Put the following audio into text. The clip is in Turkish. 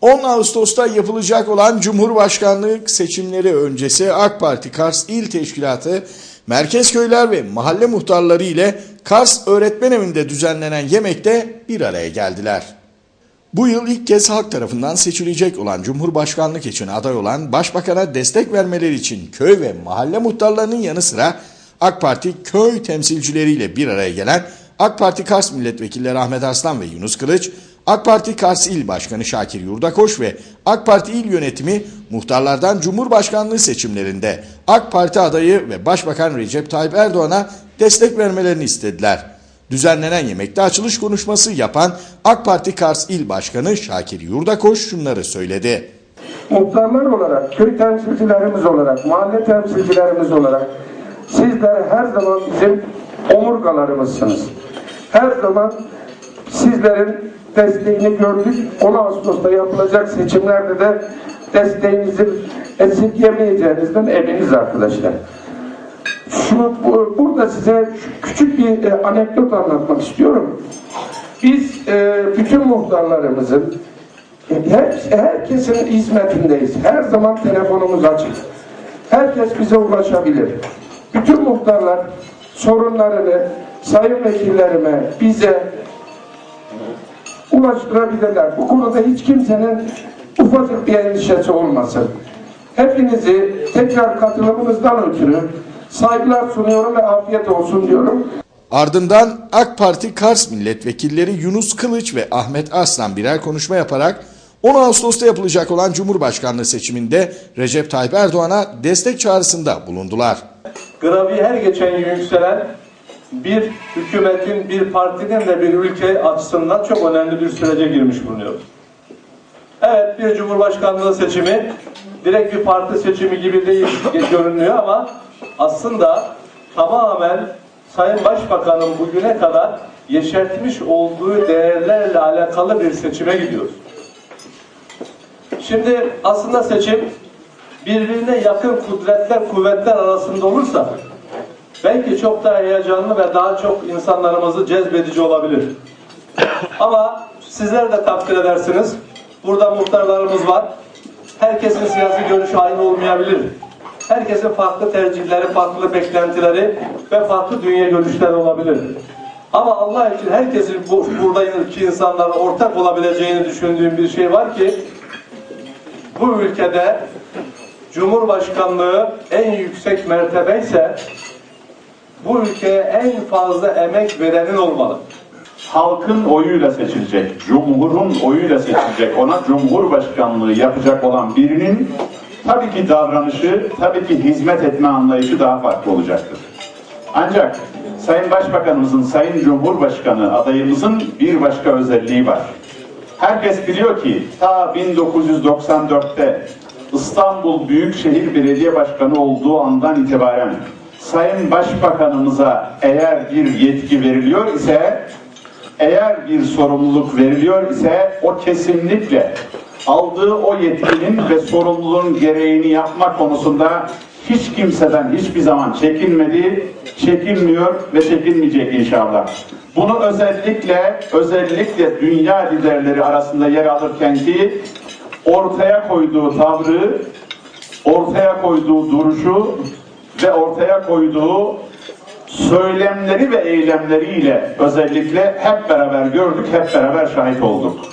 10 Ağustos'ta yapılacak olan Cumhurbaşkanlığı seçimleri öncesi AK Parti Kars İl Teşkilatı merkez köyler ve mahalle muhtarları ile Kars Öğretmen Evi'nde düzenlenen yemekte bir araya geldiler. Bu yıl ilk kez halk tarafından seçilecek olan Cumhurbaşkanlık için aday olan Başbakan'a destek vermeleri için köy ve mahalle muhtarlarının yanı sıra AK Parti köy temsilcileriyle bir araya gelen AK Parti Kars Milletvekilleri Ahmet Arslan ve Yunus Kılıç, AK Parti Kars İl Başkanı Şakir Yurdakoş ve AK Parti İl Yönetimi muhtarlardan Cumhurbaşkanlığı seçimlerinde AK Parti adayı ve Başbakan Recep Tayyip Erdoğan'a destek vermelerini istediler. Düzenlenen yemekte açılış konuşması yapan AK Parti Kars İl Başkanı Şakir Yurdakoş şunları söyledi. Muhtarlar olarak, köy temsilcilerimiz olarak, mahalle temsilcilerimiz olarak sizler her zaman bizim omurgalarımızsınız. Her zaman sizlerin desteğini gördük. 10 Ağustos'ta yapılacak seçimlerde de desteğinizi esirgemeyeceğinizden eminiz arkadaşlar. Şunu bu- burada size küçük bir e, anekdot anlatmak istiyorum. Biz e, bütün muhtarlarımızın her, herkesin hizmetindeyiz. Her zaman telefonumuz açık. Herkes bize ulaşabilir. Bütün muhtarlar sorunlarını sayın vekillerime, bize ulaştırabilirler. Bu konuda hiç kimsenin ufacık bir endişesi olmasın. Hepinizi tekrar katılımınızdan ötürü saygılar sunuyorum ve afiyet olsun diyorum. Ardından AK Parti Kars milletvekilleri Yunus Kılıç ve Ahmet Arslan birer konuşma yaparak 10 Ağustos'ta yapılacak olan Cumhurbaşkanlığı seçiminde Recep Tayyip Erdoğan'a destek çağrısında bulundular. grafiği her geçen gün yükselen bir hükümetin, bir partinin de bir ülke açısından çok önemli bir sürece girmiş bulunuyoruz. Evet bir cumhurbaşkanlığı seçimi direkt bir parti seçimi gibi değil görünüyor ama aslında tamamen Sayın Başbakan'ın bugüne kadar yeşertmiş olduğu değerlerle alakalı bir seçime gidiyoruz. Şimdi aslında seçim birbirine yakın kudretler, kuvvetler arasında olursa belki çok daha heyecanlı ve daha çok insanlarımızı cezbedici olabilir. Ama sizler de takdir edersiniz. Burada muhtarlarımız var. Herkesin siyasi görüşü aynı olmayabilir. Herkesin farklı tercihleri, farklı beklentileri ve farklı dünya görüşleri olabilir. Ama Allah için herkesin bu, buradaki insanların ortak olabileceğini düşündüğüm bir şey var ki bu ülkede Cumhurbaşkanlığı en yüksek mertebe ise bu ülkeye en fazla emek verenin olmalı. halkın oyuyla seçilecek, cumhurun oyuyla seçilecek, ona cumhurbaşkanlığı yapacak olan birinin tabii ki davranışı, tabii ki hizmet etme anlayışı daha farklı olacaktır. Ancak Sayın Başbakanımızın, Sayın Cumhurbaşkanı adayımızın bir başka özelliği var. Herkes biliyor ki ta 1994'te İstanbul Büyükşehir Belediye Başkanı olduğu andan itibaren Sayın Başbakanımıza eğer bir yetki veriliyor ise eğer bir sorumluluk veriliyor ise o kesinlikle aldığı o yetkinin ve sorumluluğun gereğini yapma konusunda hiç kimseden hiçbir zaman çekinmedi, çekinmiyor ve çekinmeyecek inşallah. Bunu özellikle özellikle dünya liderleri arasında yer alırken ki ortaya koyduğu tavrı, ortaya koyduğu duruşu ve ortaya koyduğu söylemleri ve eylemleriyle özellikle hep beraber gördük, hep beraber şahit olduk.